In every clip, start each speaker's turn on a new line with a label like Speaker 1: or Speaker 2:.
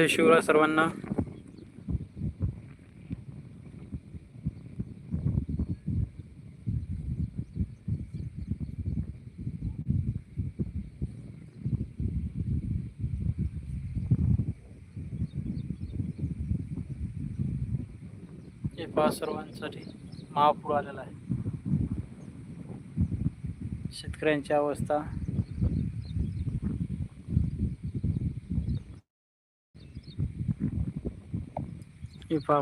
Speaker 1: जय शिवराय सर्वांना. हे पहा सर्वांसाठी महापूर आलेला आहे. शेतकऱ्यांची अवस्था. हे पहा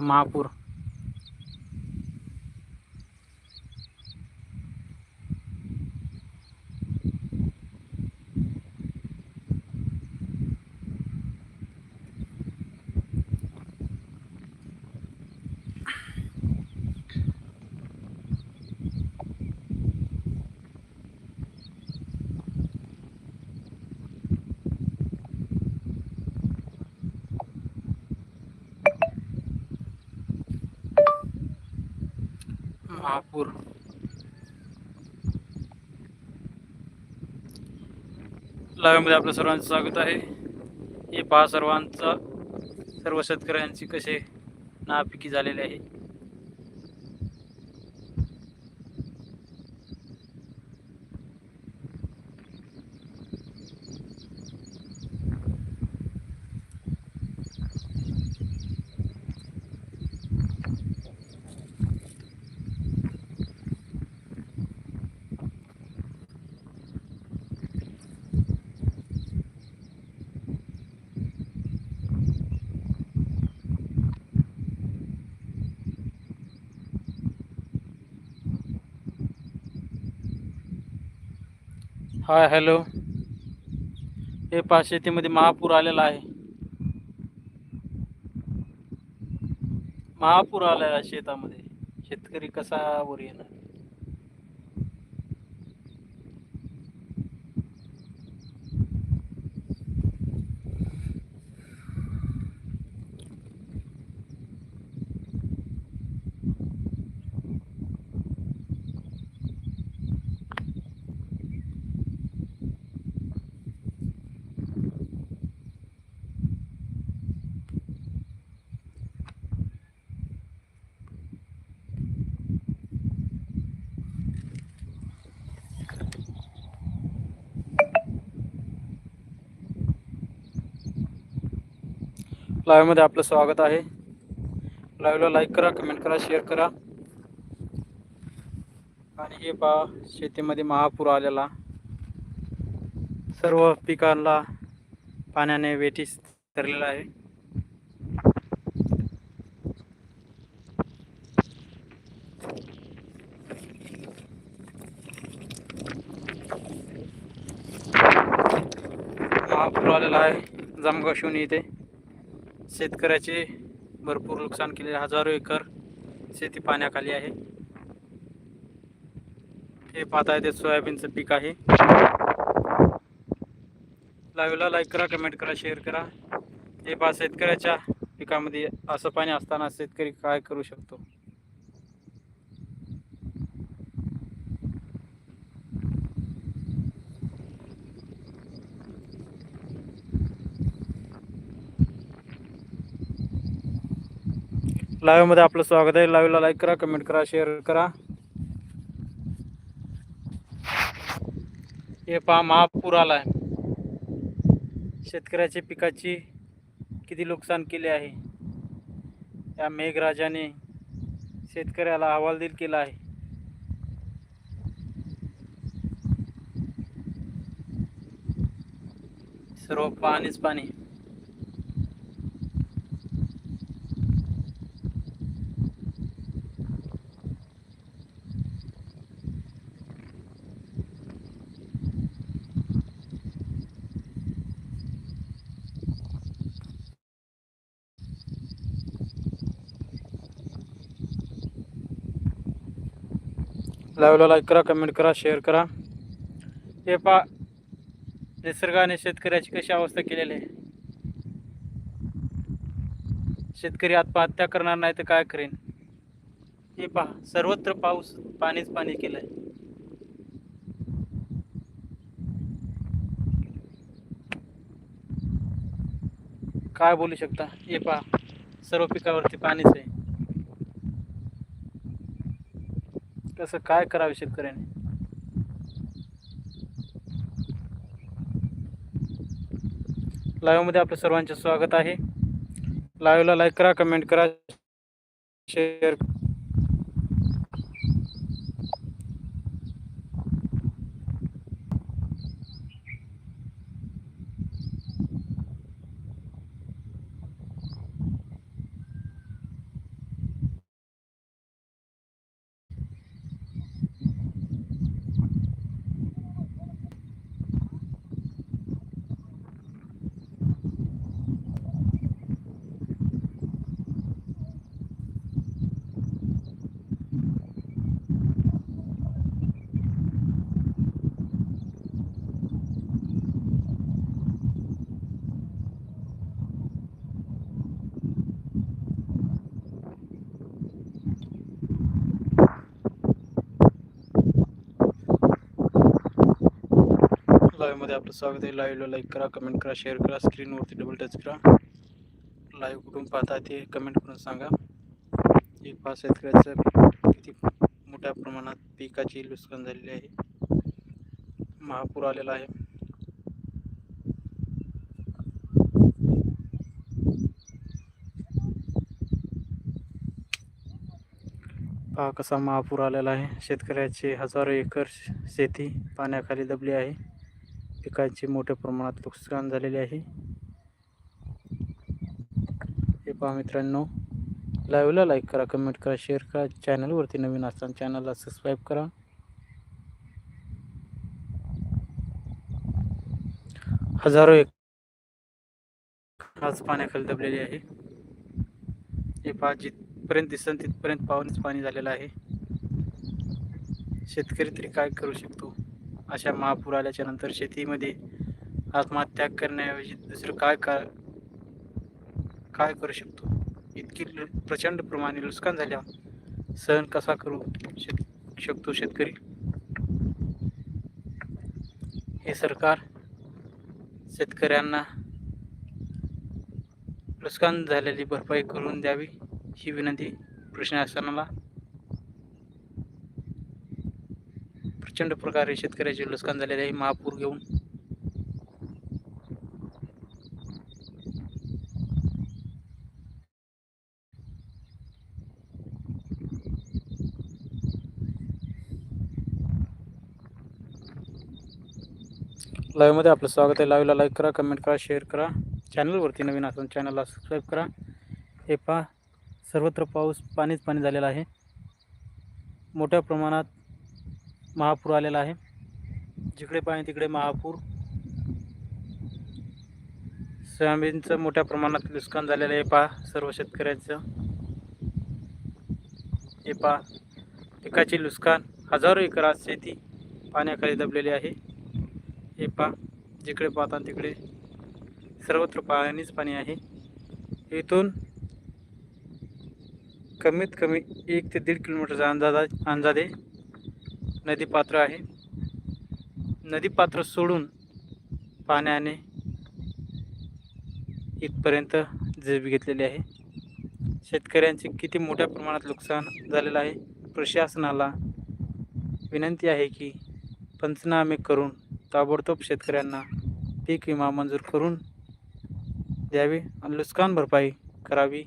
Speaker 1: महापूर. महापूर आपलं सर्वांचं स्वागत आहे. हे पहा सर्वांचा सर्व शेतकऱ्यांची कसे नापिकी झालेली आहे. Hi hello. हे पा शेतीमध्ये महापूर आलेला आहे. महापूर आलेला आहे शेतामध्ये. शेतकरी कसा वर येणार? लाईव्हमध्ये आपलं स्वागत आहे. लाईव्हला लाईक करा कमेंट करा शेअर करा. आणि हे पहा शेतीमध्ये महापूर आलेला. सर्व पिकांना पाण्याने वेठीस धरलेला आहे. महापूर आलेला आहे जामगाव शिवणी इथे. शेतकऱ्याचे भरपूर नुकसान केले. हजारो एकर शेती पाण्याखाली आहे. हे पाहता येते सोयाबीनचं पीक आहे. लाईव्हला लाईक करा कमेंट करा शेअर करा. हे पहा शेतकऱ्याच्या पिकामध्ये असं पाणी असताना शेतकरी काय करू शकतो? लाईव्हमध्ये आपलं स्वागत आहे. लाईव्हला लाईक करा कमेंट करा शेअर करा. हे पहा महापूर आलाय. शेतकऱ्याच्या पिकाची किती नुकसान केले आहे. या मेघराजाने शेतकऱ्याला हवालदिल केला आहे. सर्व पाणीच पाणी लाईव्हला लाईक करा कमेंट करा शेअर करा. हे पा निसर्गाने शेतकऱ्याची कशी अवस्था केलेली आहे. शेतकरी आत्महत्या करणार नाही तर काय करेन? हे पहा सर्वत्र पाऊस पाणीच पाणी केलंय. काय बोलू शकता? हे पहा सर्व पिकावरती पाणीच आहे. कसं काय करावे शेतकऱ्याने? लाईव्हमध्ये आपलं सर्वांचे स्वागत आहे. लाईव्हला लाईक करा कमेंट करा शेअर लाईव्हमध्ये आपलं स्वागत आहे. लाईव्हला लाईक करा कमेंट करा शेअर करा स्क्रीनवरती डबल टच करा. लाईव्ह कुठून पाहता ते कमेंट करून सांगा. एक पाच शेतकऱ्याचं किती मोठ्या प्रमाणात पिकाची नुकसान झालेली आहे. महापूर आलेला आहे. पहा कसा महापूर आलेला आहे. शेतकऱ्याचे हजारो एकर शेती पाण्याखाली दबली आहे. पिकांचे मोठ्या प्रमाणात नुकसान झालेले आहे. हे पहा मित्रांनो. लाईव्हला लाईक करा कमेंट करा शेअर करा. चॅनलवरती नवीन असताना चॅनलला सबस्क्राईब करा. हजारो एक आज पाण्याखाली दबलेली आहे. हे पहा जिथपर्यंत दिसन तिथपर्यंत पाऊनच पाणी झालेलं आहे. शेतकरी तरी काय करू शकतो? अशा महापूर आल्याच्यानंतर शेतीमध्ये आत्महत्या करण्याऐवजी दुसरं काय का काय करू शकतो? इतकी प्रचंड प्रमाणे नुकसान झाल्या सहन कसा करू शेत शकतो शेतकरी? हे सरकार शेतकऱ्यांना नुकसान झालेली भरपाई करून द्यावी ही विनंती प्रशासनाला प्रचंड प्रकारे शेतकऱ्याचे नुकसान झालेले आहे. महापूर घेऊन. लाईव्हमध्ये आपलं स्वागत आहे. लाईव्हला लाईक करा कमेंट करा शेअर करा. चॅनलवरती नवीन असून चॅनलला सबस्क्राईब करा. हे पहा सर्वत्र पाऊस पाणीच पाणी झालेला आहे. मोठ्या प्रमाणात महापूर आलेला आहे. जिकडे पाहिजे तिकडे महापूर. सोयाबीनचं मोठ्या प्रमाणात नुकसान झालेलं आहे. पहा सर्व शेतकऱ्यांचं. हे पहा पिकाचे नुकसान हजारो एकरात शेती पाण्याखाली दबलेली आहे. हे पहा जिकडे पाहता तिकडे सर्वत्र पाणीच पाणी आहे. इथून कमीत कमी एक ते दीड किलोमीटरचा अंदाजा अंदाजे नदीपात्र आहे. नदीपात्र सोडून पाण्याने इथपर्यंत झेप घेतलेली आहे. शेतकऱ्यांचे किती मोठ्या प्रमाणात नुकसान झालेलं आहे प्रशासनाला विनंती आहे की पंचनामे करून ताबडतोब शेतकऱ्यांना पीक विमा मंजूर करून द्यावे. आणि नुकसान भरपाई करावी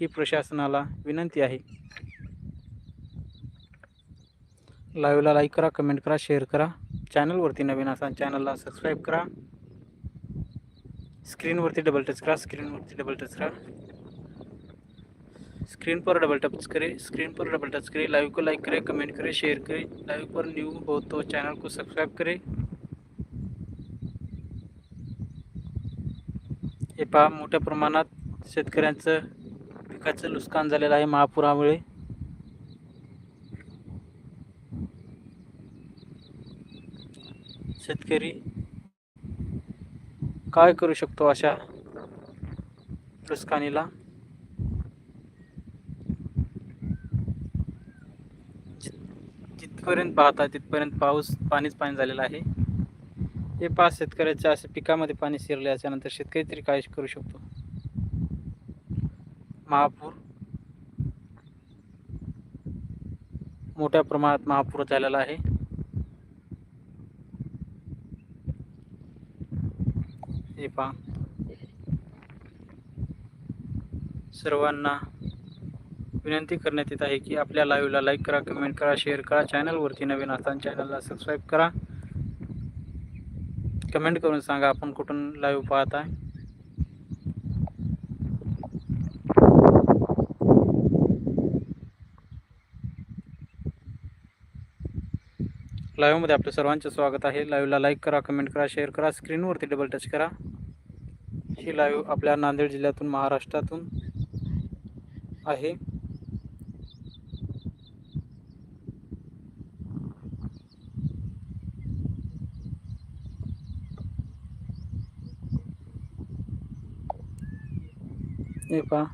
Speaker 1: ही प्रशासनाला विनंती आहे. लाईव्हला लाईक करा कमेंट करा शेअर करा. चॅनलवरती नवीन असा चॅनलला सबस्क्राईब करा. स्क्रीनवरती डबल टच करा स्क्रीनवरती डबल टच करा. स्क्रीन पर डबल टच करे स्क्रीन पर डबल टच करे लाइव को लाइक करे कमेंट करे शेयर करे. लाइव पर न्यू हो तो चैनल को सब्सक्राइब करे. हे पहा मोठ्या प्रमाणात शेतकऱ्यांचं पिकाचं नुकसान झालेलं आहे महापुरामुळे. शेतकरी काय करू शकतो अशा नुकसानीला जिथपर्यंत पाहता तिथपर्यंत पाऊस पाणीच पाणी झालेलं आहे. हे पाच शेतकऱ्याच्या असे पिकामध्ये पाणी शिरले याच्यानंतर शेतकरी तरी काय करू शकतो? महापूर. मोठ्या प्रमाणात महापूर झालेला आहे. हे पहा सर्वांना विनंती करण्यात येत आहे की आपल्या लाईव्हला लाईक करा कमेंट करा शेअर करा. चॅनलवरती नवीन असताना चॅनलला सबस्क्राईब करा. कमेंट करून सांगा आपण कुठून लाईव्ह पाहत आहे लाईव्हमध्ये आपलं सर्वांचं स्वागत आहे. लाईव्हला लाईक करा कमेंट करा शेअर करा. स्क्रीनवरती डबल टच करा. ही लाईव्ह आपल्या नांदेड जिल्ह्यातून महाराष्ट्रातून आहे. हे पहा.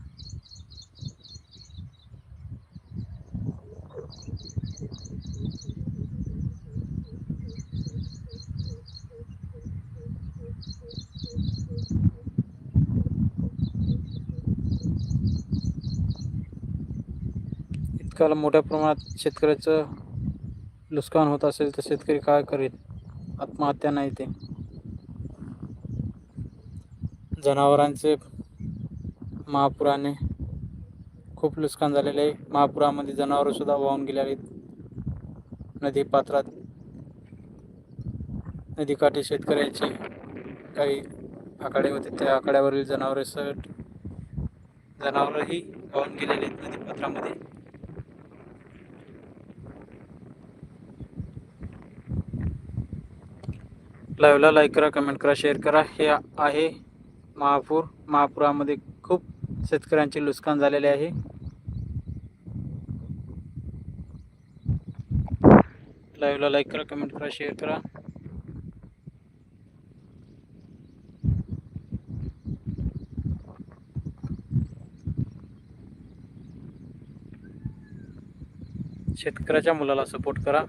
Speaker 1: पिकाला मोठ्या प्रमाणात शेतकऱ्याचं नुकसान होत असेल तर शेतकरी काय करेल? आत्महत्या नाही ते. जनावरांचे महापुराने खूप नुकसान झालेले आहे. महापुरामध्ये जनावरंसुद्धा वाहून गेलेले आहेत. नदी पात्रात. नदीकाठी शेतकऱ्याचे काही आकडे होते. त्या आकड्यावरील जनावरे सट वाहून गेलेले आहेत नदीपात्रामध्ये लाईव्हला लाईक करा कमेंट करा शेअर करा. हे आहे महापूर महापुरामध्ये खूप शेतकऱ्यांचे नुकसान झालेले आहे. लाईव्हला लाईक करा कमेंट करा शेअर करा. शेतकऱ्याच्या मुलाला सपोर्ट करा.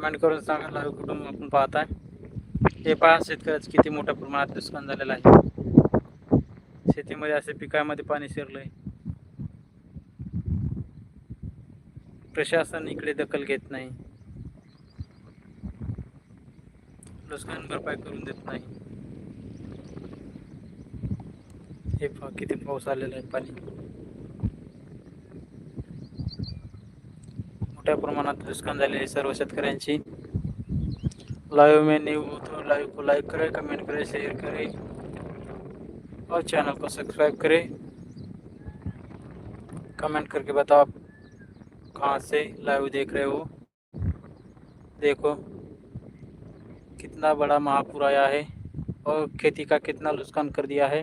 Speaker 1: कमेंट करून सांगा लाईव्ह कुठून आपण पाहताय. हे पहा शेतकऱ्याचं किती मोठ्या प्रमाणात नुकसान झालेलं आहे. शेतीमध्ये असे पिकामध्ये पाणी शिरलंय. प्रशासन इकडे दखल घेत नाही. नुकसान भरपाई करून देत नाही. हे किती पाऊस आलेला आहे पाणी. मोठ्या प्रमाणात नुकसान आहे. सर्व शेतकऱ्यांची लाइव में न्यू हो तो लाइव को लाइक करें कमेंट करें शेयर करें. और चैनल को सब्सक्राइब करें. कमेंट करके बताओ आप कहाँ से लाइव देख रहे हो? देखो, कितना बड़ा महापुर आया है और खेती का कितना नुकसान कर दिया है।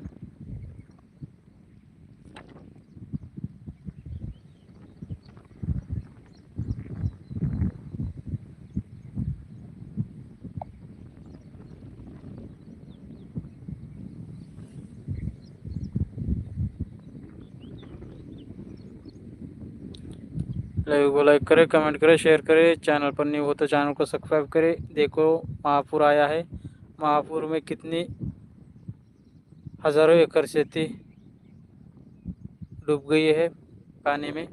Speaker 1: लाइव को लाइक करें, कमेंट करें, शेयर करें। चैनल पर नहीं हो तो चैनल को सब्सक्राइब करें। देखो महापुर आया है। महापुर में कितनी हज़ारों एकड़ खेती डूब गई है पानी में।